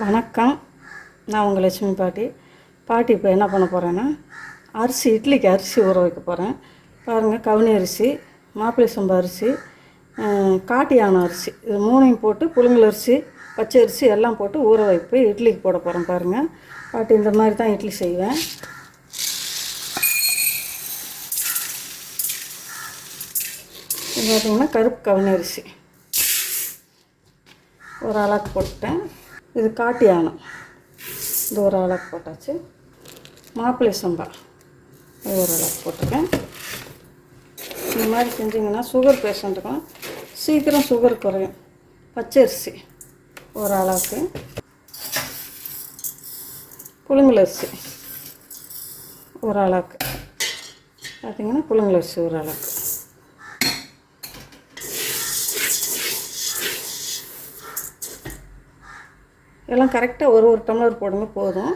வணக்கம். நான் உங்கள் லட்சுமி பாட்டி. பாட்டி இப்போ என்ன பண்ண போகிறேன்னா அரிசி இட்லிக்கு அரிசி ஊற வைக்க போகிறேன் பாருங்கள் கவுனி அரிசி மாப்பிள்ளை சொம்பு அரிசி காட்டியான காட்டு யானை அரிசி. இது மூணையும் போட்டு புழுங்கல் அரிசி பச்சை அரிசி எல்லாம் போட்டு ஊற வைப்பு இட்லிக்கு போட போகிறேன் பாருங்கள் பாட்டி இந்த மாதிரி தான் இட்லி செய்வேன். இது பார்த்திங்கன்னா கருப்பு கவுனி அரிசி. ஒரு அளவுக்கு போட்டேன் இது காட்டு யானம் இது ஒரு அளவுக்கு போட்டாச்சு. மாப்பிள்ளை சம்பா. இது ஒரு அளவுக்கு போட்டிருக்கேன். இந்த மாதிரி செஞ்சிங்கன்னா சுகர் பேஷண்ட்டுக்கெலாம் சீக்கிரம் சுகர் குறையும். பச்சரிசி. ஒரு அளவுக்கு. புழுங்கலரிசி ஒரு அளவுக்கு. பார்த்தீங்கன்னா புழுங்கலரிசி ஒரு அளவுக்கு. எல்லாம் கரெக்டாக ஒரு ஒரு டம்ளர் போடுங்க போதும்.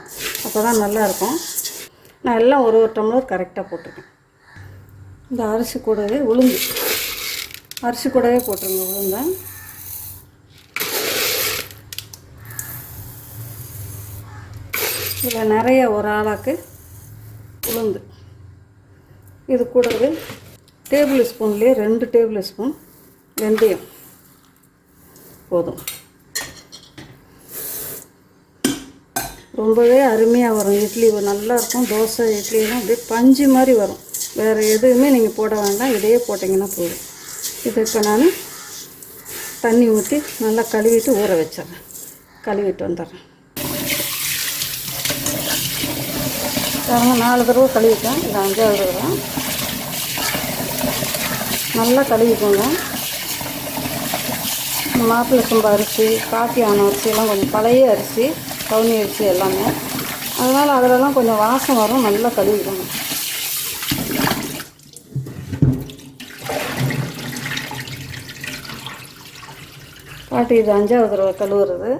அப்போ தான் நல்லாயிருக்கும் நான் எல்லாம் ஒரு ஒரு டம்ளர் கரெக்டாக போட்டிருக்கேன். இந்த அரிசி கூடவே உளுந்து. அரிசி கூடவே போட்டுருங்க உளுந்தை. இதில் நிறைய ஒரு ஆளாக்கு உளுந்து. இது கூடவே டேபிள் ஸ்பூன்லேயே ரெண்டு டேபிள் ஸ்பூன் வெந்தயம். போதும். ரொம்பவே அருமையாக வரும். இட்லி நல்லாயிருக்கும் தோசை இட்லிலாம் அப்படியே பஞ்சு மாதிரி வரும். வேறு எதுவுமே நீங்கள் போட வேண்டாம். இதையே போட்டிங்கன்னா போதும். இது இப்போ நான் தண்ணி ஊற்றி நல்லா கழுவிட்டு ஊற வச்சிட்றேன். கழுவிட்டு வந்துடுறேன். நாலு தடவை கழுவிட்டேன். இது அஞ்சாவது தடவை. நல்லா கழுவிக்கோங்க. மாப்பிள்ளை சம்பா அரிசி காஃபி ஆன அரிசியெல்லாம் கொஞ்சம் பழைய அரிசி. கவுனி அரிசி எல்லாமே. அதனால் அதிலலாம் கொஞ்சம் வாசம் வரும் நல்லா கழுவிக்கணும். பாட்டி இது அஞ்சாவது தடவை கழுவுறது.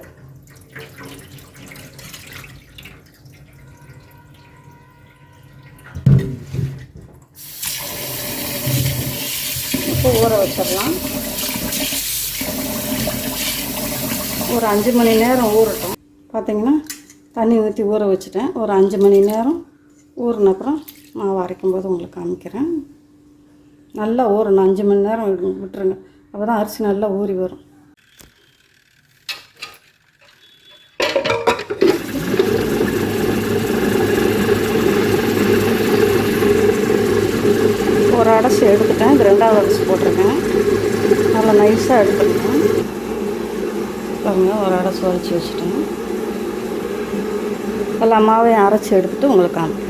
இப்போ ஊற வச்சிடலாம். ஒரு அஞ்சு மணி நேரம் ஊறட்டும். பார்த்தீங்கன்னா தண்ணி ஊற்றி ஊற வச்சுட்டேன். ஒரு அஞ்சு மணி நேரம் ஊறின அப்புறம் மாவு அரைக்கும்போது உங்களுக்கு காமிக்கிறேன். நல்லா ஊறணும். அஞ்சு மணி நேரம் விட்டுருங்க. அப்போ தான் அரிசி நல்லா ஊறி வரும். ஒரு அடைச்சி எடுத்துட்டேன். இது ரெண்டாவது அடைச்சி போட்டிருக்கேன். நல்லா நைஸாக எடுத்துருக்கேன் பாருங்க ஒரு அடைச்சி வரைச்சி வச்சுட்டேன். எல்லா மாவையும் அரைச்சி எடுத்துட்டு உங்களுக்கு காமிக்கிறேன்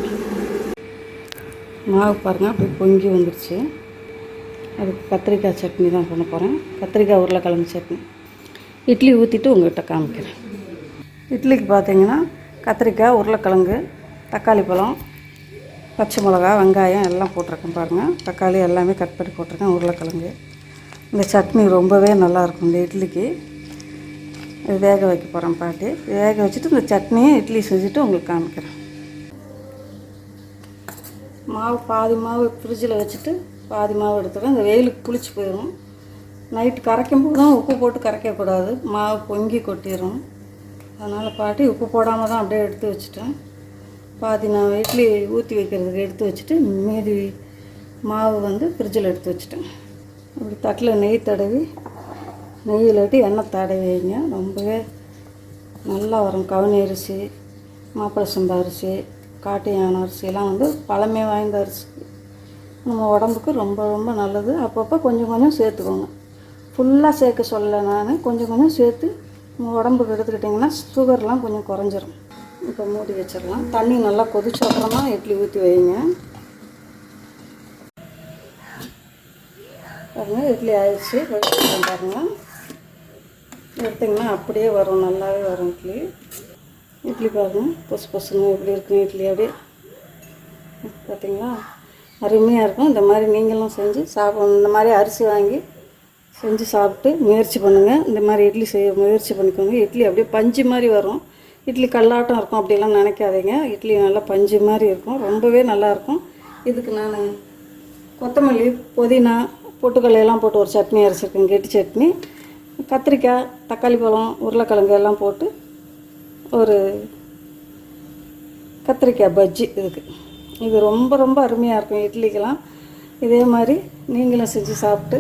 மாவு பாருங்கள் அப்படியே பொங்கி வந்துருச்சு. அதுக்கு கத்திரிக்காய் சட்னி தான் பண்ண போகிறேன் கத்திரிக்காய் உருளைக்கிழங்கு சட்னி. இட்லி ஊற்றிட்டு உங்கள்கிட்ட காமிக்கிறேன். இட்லிக்கு பார்த்தீங்கன்னா கத்திரிக்காய் உருளைக்கிழங்கு தக்காளி பழம் பச்சை மிளகா வெங்காயம் எல்லாம் போட்டிருக்கேன் பாருங்கள் தக்காளி எல்லாமே கட் பண்ணி போட்டிருக்கேன் உருளைக்கிழங்கு. இந்த சட்னி ரொம்பவே நல்லாயிருக்கும் இந்த இட்லிக்கு. இது வேக வைக்க போகிறோம் பாட்டி. வேக வச்சுட்டு இந்த சட்னியை இட்லி செஞ்சுட்டு உங்களுக்கு காமிக்கிறேன். மாவு பாதி மாவு ஃப்ரிட்ஜில் வச்சுட்டு பாதி மாவு எடுத்துக்கிறேன். இந்த வெயிலுக்கு புளிச்சு போயிடும் நைட்டு கரைக்கும் போது தான் உப்பு போட்டு கரைக்கக்கூடாது. மாவு பொங்கி கொட்டிடும் அதனால் பாட்டி உப்பு போடாமல் தான் அப்படியே எடுத்து வச்சுட்டேன். பாதி நான் இட்லி ஊற்றி வைக்கிறதுக்கு எடுத்து வச்சுட்டு மீதி மாவு வந்து ஃப்ரிட்ஜில் எடுத்து வச்சுட்டேன். அப்படி தட்டில் நெய் தடவி நெய் இல்லாட்டி எண்ணெய் தடவி வைங்க. ரொம்பவே நல்லா வரும். கவுனி அரிசி மாப்பிள்ளை சம்பா அரிசி காட்டு யானை அரிசியெல்லாம் வந்து பழமை வாய்ந்த அரிசி. நம்ம உடம்புக்கு ரொம்ப ரொம்ப நல்லது. அப்பப்போ கொஞ்சம் கொஞ்சம் சேர்த்துக்கோங்க. ஃபுல்லாக சேர்க்க சொல்லலை நான். கொஞ்சம் கொஞ்சம் சேர்த்து நம்ம உடம்புக்கு எடுத்துக்கிட்டிங்கன்னா சுகர்லாம் கொஞ்சம் குறைஞ்சிரும். இப்போ மூடி வச்சிடலாம். தண்ணி நல்லா கொதிச்ச அப்புறமா இட்லி ஊற்றி வைங்க. பாருங்க இட்லி ஆயிடுச்சு. பாருங்கள் எடுத்திங்கன்னா அப்படியே வரும் நல்லாவே வரும் இட்லி. இட்லி பாருங்க பொசு பொசுன்னு எப்படி இருக்கும் இட்லி அப்படியே பார்த்தீங்களா அருமையாக இருக்கும். இந்த மாதிரி நீங்களும் செஞ்சு சாப்பிடணும் இந்த மாதிரி அரிசி வாங்கி செஞ்சு சாப்பிட்டு முயற்சி பண்ணுங்கள் இந்த மாதிரி இட்லி செய்ய முயற்சி பண்ணிக்கோங்க. இட்லி அப்படியே பஞ்சு மாதிரி வரும். இட்லி கல்லாட்டம் இருக்கும் அப்படிலாம் நினைக்காதீங்க. இட்லி நல்லா பஞ்சு மாதிரி இருக்கும். ரொம்பவே நல்லாயிருக்கும் இதுக்கு நான் கொத்தமல்லி புதினா பொட்டுக்கல்லையெல்லாம் போட்டு ஒரு சட்னி அரைச்சிருக்கேன். கெட்டி சட்னி. கத்திரிக்காய் தக்காளி பழம் உருளைக்கிழங்கு எல்லாம் போட்டு ஒரு கத்திரிக்காய் பஜ்ஜி இதுக்கு. இது ரொம்ப ரொம்ப அருமையாக இருக்கும் இட்லிக்கெலாம் இதே மாதிரி நீங்களும் செஞ்சு சாப்பிட்டு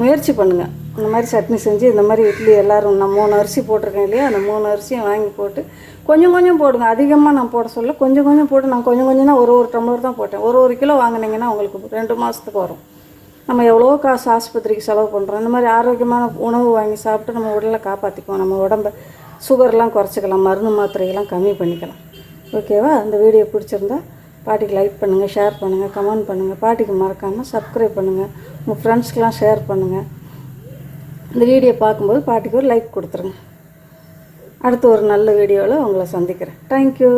முயற்சி பண்ணுங்கள் இந்த மாதிரி சட்னி செஞ்சு இந்த மாதிரி இட்லி எல்லோரும் நான் மூணு அரிசி போட்டிருக்கேன் இல்லையா? அந்த மூணு அரிசியும் வாங்கி போட்டு கொஞ்சம் கொஞ்சம் போடுங்க. அதிகமாக நான் போட சொல்ல கொஞ்சம் கொஞ்சம் போட்டு நான் கொஞ்சம் கொஞ்சம் தான் ஒரு ஒரு டம்ளர் தான் போட்டேன். ஒரு ஒரு கிலோ வாங்கினீங்கன்னா உங்களுக்கு ரெண்டு மாதத்துக்கு வரும். நம்ம எவ்வளோ காசு ஆஸ்பத்திரிக்கு செலவு பண்ணுறோம் இந்த மாதிரி ஆரோக்கியமான உணவு வாங்கி சாப்பிட்டு நம்ம உடலை காப்பாற்றிக்குவோம் நம்ம உடம்பை சுகர்லாம் குறைச்சிக்கலாம் மருந்து மாத்திரைகள்லாம் கம்மி பண்ணிக்கலாம். ஓகேவா இந்த வீடியோ பிடிச்சிருந்தா பாட்டிக்கு லைக் பண்ணுங்கள் ஷேர் பண்ணுங்கள் கமெண்ட் பண்ணுங்கள் பாட்டிக்கு மறக்காமல் சப்ஸ்கிரைப் பண்ணுங்கள் உங்கள் ஃப்ரெண்ட்ஸ்க்கெலாம் ஷேர் பண்ணுங்கள் இந்த வீடியோ பார்க்கும்போது பாட்டிக்கு ஒரு லைக் கொடுத்துருங்க. அடுத்து ஒரு நல்ல வீடியோவில் உங்களை சந்திக்கிறேன். தேங்க்யூ